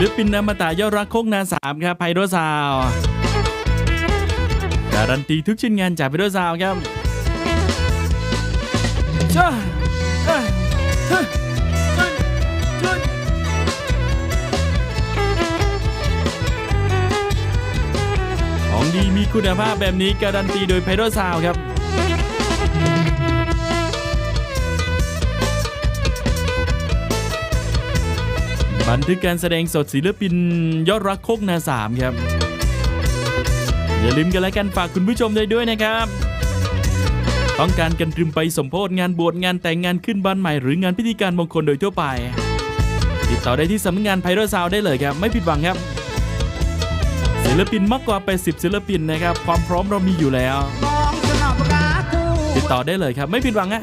ศิลปินอมตะยอดรักโคกนาสามครับไพโรซาวด์การันตีทุกชิ้นงานจากไพโรซาวด์ครับจ้าเอ้ยเฮ้ยเฮ้ยเฮ้ยของดีมีคุณภาพแบบนี้การันตีโดยไพโรซาวด์ครับ บันทึกการแสดงสดศิลปินยอดรักโคกนาสามครับ อย่าลืมกันแล้วกันฝากคุณผู้ชมได้ด้วยนะครับ ต้องการกันตรึมไปสมโพธงานบวชงานแต่งงานขึ้นบ้านใหม่หรืองานพิธีการมงคลโดยทั่วไป ติดต่อได้ที่สำนักงานไพโรซาวได้เลยครับ ไม่ผิดหวังครับ ศิลปินมากกว่า80ศิลปินนะครับ ความพร้อมเรามีอยู่แล้วมองสนอปกาคูติดต่อได้เลยครับ ไม่ผิดหวังฮะ